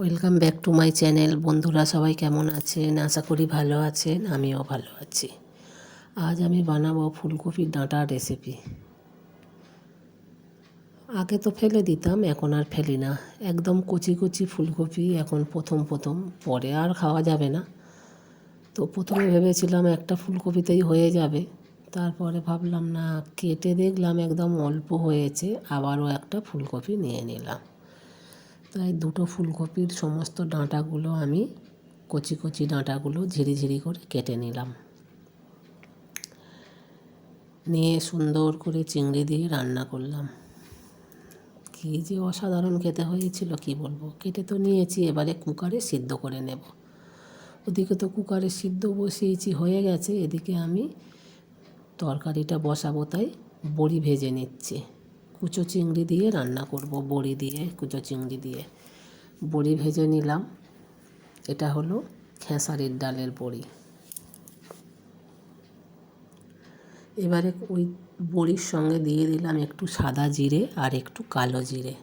Welcome back to my channel বন্ধুরা, সবাই কেমন আছেন? আশা করি ভালো আছেন, আমিও ভালো আছি। আজ আমি বানাবো ফুলকপির ডাঁটার রেসিপি আগে তো ফেলে দিতাম, এখন আর ফেলি না। একদম কচি কচি ফুলকপি এখন প্রথম প্রথম, পরে আর খাওয়া যাবে না। তো প্রথমে ভেবেছিলাম একটা ফুলকপিতেই হয়ে যাবে। তারপরে ভাবলাম, না, কেটে দেখলাম একদম অল্প হয়েছে, আবারও একটা ফুলকপি নিয়ে নিলাম। তাই দুটো ফুলকপির সমস্ত ডাঁটাগুলো আমি কচি কচি ডাঁটাগুলো ঝিরি ঝিরি করে কেটে নিলাম। নিয়ে সুন্দর করে চিংড়ি দিয়ে রান্না করলাম। কী যে অসাধারণ খেতে হয়েছিল কি বলব? কেটে তো নিয়েছি, এবারে কুকারে সিদ্ধ করে নেব। ওদিকে তো কুকারে সিদ্ধ বসিয়েছি, হয়ে গেছে। এদিকে আমি তরকারিটা বসাবো, তাই বড়ি ভেজে নিচ্ছি। কুচো চিংড়ি দিয়ে রান্না করব, বড়ি দিয়ে, কুচো চিংড়ি দিয়ে। বড়ি ভেজে নিলাম। এটা হলো খেসারির ডালের বড়ি। এবারে ওই বড়ির সঙ্গে দিয়ে দিলাম একটু সাদা জিরে আর একটু কালো জিরে।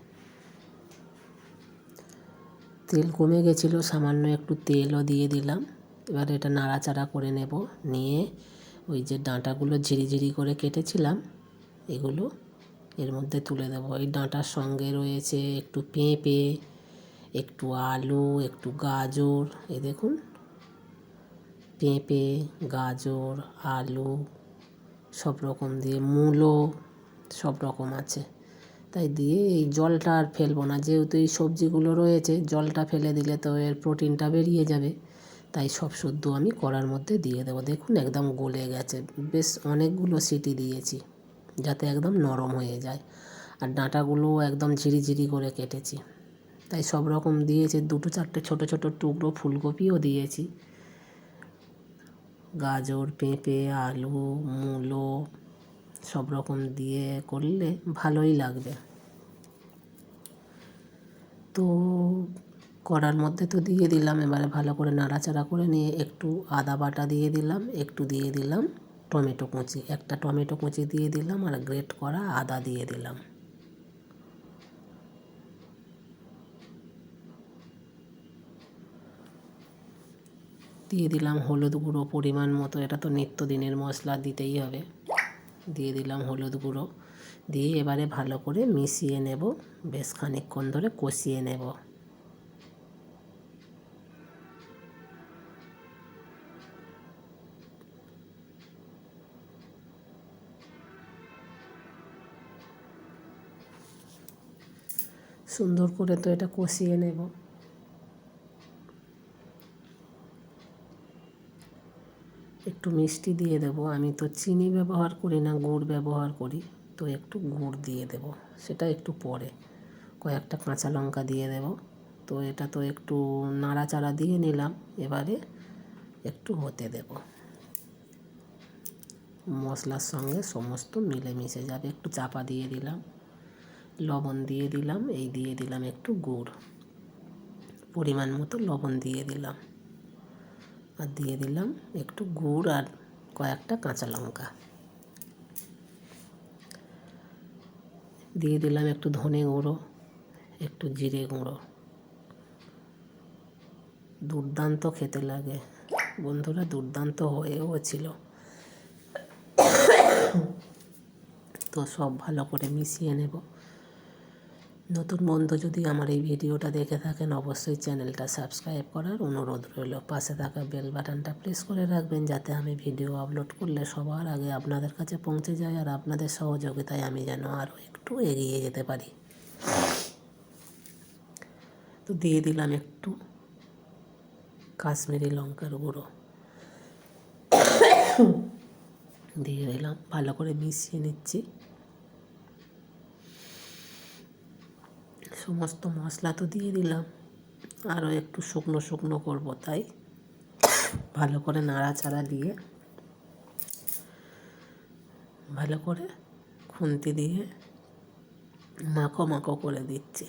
তেল কমে গেছিল, সামান্য একটু তেলও দিয়ে দিলাম। এবার এটা নাড়াচাড়া করে নেব। নিয়ে ওই যে ডাঁটাগুলো ঝিরিঝিরি করে কেটেছিলাম, এগুলো এর মধ্যে তুলে দেবো। এই ডাঁটার সঙ্গে রয়েছে একটু পেঁপে, একটু আলু, একটু গাজর। এই দেখুন, পেঁপে, গাজর, আলু সব রকম দিয়ে মূলো সব রকম আছে। তাই দিয়ে এই জলটা আর ফেলব না। যেহেতু এই সবজিগুলো রয়েছে, জলটা ফেলে দিলে তো এর প্রোটিনটা বেরিয়ে যাবে। তাই সব শুদ্ধ আমি কড়ার মধ্যে দিয়ে দেবো। দেখুন, একদম গলে গেছে। বেশ অনেকগুলো সিটি দিয়েছি। যাতে একদম নরম হয়ে যায়। আর ডাঁটাগুলোও একদম ঝিরিঝিরি করে কেটেছি। তাই সব রকম দিয়েছি, দুটো চারটে ছোটো ছোটো টুকরো ফুলকপিও দিয়েছি। গাজর, পেঁপে, আলু, মূলো সব রকম দিয়ে করলে ভালোই লাগবে। তো কড়ার মধ্যে তো দিয়ে দিলাম, এবারে ভালো করে নাড়াচাড়া করে নিয়ে একটু আদা বাটা দিয়ে দিলাম, একটু দিয়ে দিলাম। টমেটো কুচি। একটা টমেটো কুচি দিয়ে দিলাম আর গ্রেট করা আদা দিয়ে দিলাম। দিয়ে দিলাম হলুদ গুঁড়ো পরিমাণ মতো। এটা তো নিত্যদিনের মশলা, দিতেই হবে। দিয়ে দিলাম হলুদ গুঁড়ো। দিয়ে এবারে ভালো করে মিশিয়ে নেব। বেশ খানিকক্ষণ ধরে কষিয়ে নেব। সুন্দর করে তো এটা কষিয়ে নেব। একটু মিষ্টি দিয়ে দেব। আমি তো চিনি ব্যবহার করি না, গুড় ব্যবহার করি। তো একটু গুড় দিয়ে দেব। সেটা একটু পরে। কয়েকটা কাঁচা লঙ্কা দিয়ে দেব। তো এটা তো একটু নাড়াচাড়া দিয়ে নিলাম। এবারে একটু হতে দেব। মশলার সঙ্গে সমস্ত মিলেমিশে যাবে। একটু চাপা দিয়ে দিলাম। লবণ দিয়ে দিলাম, এই দিয়ে দিলাম একটু গুড়। পরিমাণ মতো লবণ দিয়ে দিলাম। আর দিয়ে দিলাম একটু গুড় আর কয়েকটা কাঁচা লঙ্কা। দিয়ে দিলাম একটু ধনে গুঁড়ো, একটু জিরে গুঁড়ো। দুর্দান্ত খেতে লাগে। বন্ধুরা, দুর্দান্ত হয়েও ছিল তো সব ভালো করে মিশিয়ে নেব। নতুন বন্ধু যদি আমার এই ভিডিওটা দেখে থাকেন, অবশ্যই চ্যানেলটা সাবস্ক্রাইব করার অনুরোধ রইল। পাশে থাকা বেল বাটনটা প্রেস করে রাখবেন যাতে আমি ভিডিও আপলোড করলে সবার আগে আপনাদের কাছে পৌঁছে যায় আর আপনাদের সহযোগিতায় আমি যেন আরও একটু এগিয়ে যেতে পারি। তো দিয়ে দিলাম একটু কাশ্মীরি লঙ্কার গুঁড়ো। দিয়ে দিলাম, ভালো করে মিশিয়ে নিচ্ছি। সমস্ত মশলা তো দিয়ে দিলাম। আরও একটু শুকনো শুকনো করব তাই। ভালো করে নাড়াচাড়া দিয়ে ভালো করে খুন্তি দিয়ে মাখো মাখো করে দিচ্ছি।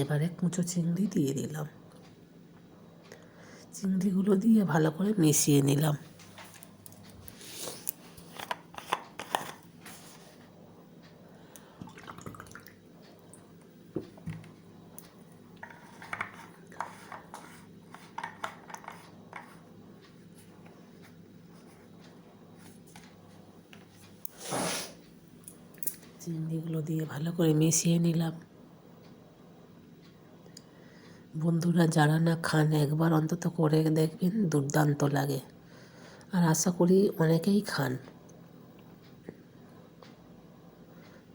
এবারে কুঁচো চিংড়ি দিয়ে দিলাম। চিংড়িগুলো দিয়ে ভালো করে মিশিয়ে নিলাম। চিংড়িগুলো দিয়ে ভালো করে মিশিয়ে নিলাম। বন্ধুরা যারা না খান, একবার অন্তত করে দেখবেন দুর্দান্ত লাগে। আর আশা করি অনেকেই খান।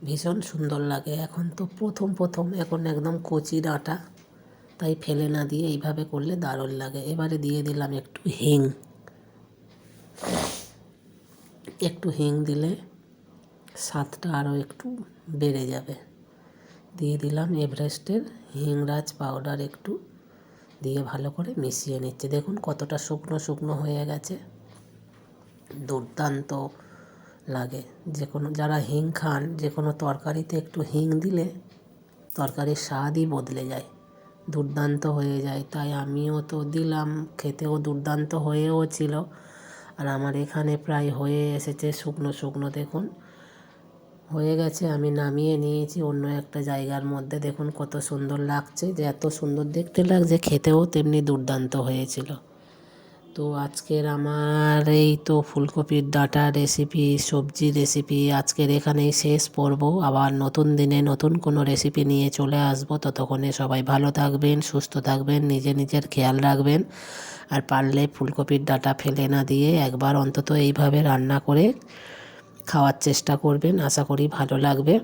ভীষণ সুন্দর লাগে। এখন তো প্রথম প্রথম এখন একদম কচি ডাঁটা, তাই ফেলে না দিয়ে এইভাবে করলে দারুণ লাগে। এবারে দিয়ে দিলাম একটু হিং। একটু হিং দিলে স্বাদটা আরও একটু বেড়ে যাবে। দিয়ে দিলাম এভারেস্টের হিংরাজ পাউডার একটু দিয়ে ভালো করে মিশিয়ে নিচ্ছে। দেখুন কতটা শুকনো শুকনো হয়ে গেছে। দুর্দান্ত। লাগে। যে কোনো, যারা হিং খান, যে কোনো তরকারিতে একটু হিং দিলে তরকারির স্বাদই বদলে যায়, দুর্দান্ত হয়ে যায়। তাই আমিও তো দিলাম, খেতেও দুর্দান্ত হয়েও ছিল। আর আমার এখানে প্রায় হয়ে এসেছে শুকনো শুকনো, দেখুন। হয়ে গেছে, আমি নামিয়ে নিয়েছি অন্য একটা জায়গার মধ্যে। দেখুন কত সুন্দর লাগছে, যে এত সুন্দর দেখতে লাগছে, খেতেও তেমনি দুর্দান্ত হয়েছিল। তো আজকের আমার এই তো ফুলকপির ডাটা রেসিপি সবজি রেসিপি আজকের এখানেই শেষ পর্ব। আবার নতুন দিনে নতুন কোনো রেসিপি নিয়ে চলে আসব। ততক্ষণে সবাই ভালো থাকবেন, সুস্থ থাকবেন, নিজে নিজের খেয়াল রাখবেন। আর পারলে ফুলকপির ডাটা ফেলে না দিয়ে একবার অন্তত এইভাবে রান্না করে খাওয়ার চেষ্টা করবেন। আশা করি ভালো লাগবে।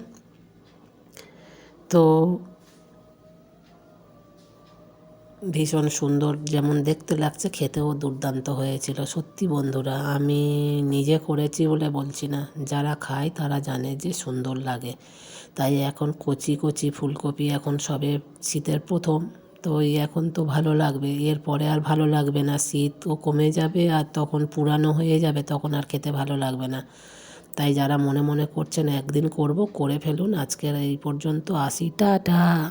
তো ভীষণ সুন্দর যেমন দেখতে লাগছে, খেতেও দুর্দান্ত হয়েছিল। সত্যি বন্ধুরা, আমি নিজে করেছি বলে বলছি না। যারা খায় তারা জানে যে সুন্দর লাগে। তাই এখন কচি কচি ফুলকপি এখন সবে শীতের প্রথম, তো এই এখন তো ভালো লাগবে। এরপরে আর ভালো লাগবে না। শীতও কমে যাবে আর তখন পুরানো হয়ে যাবে, তখন আর খেতে ভালো লাগবে না। তাই যারা মনে মনে করছেন একদিন করব, করে ফেলুন। আজকের এই পর্যন্ত আসি। টাটা!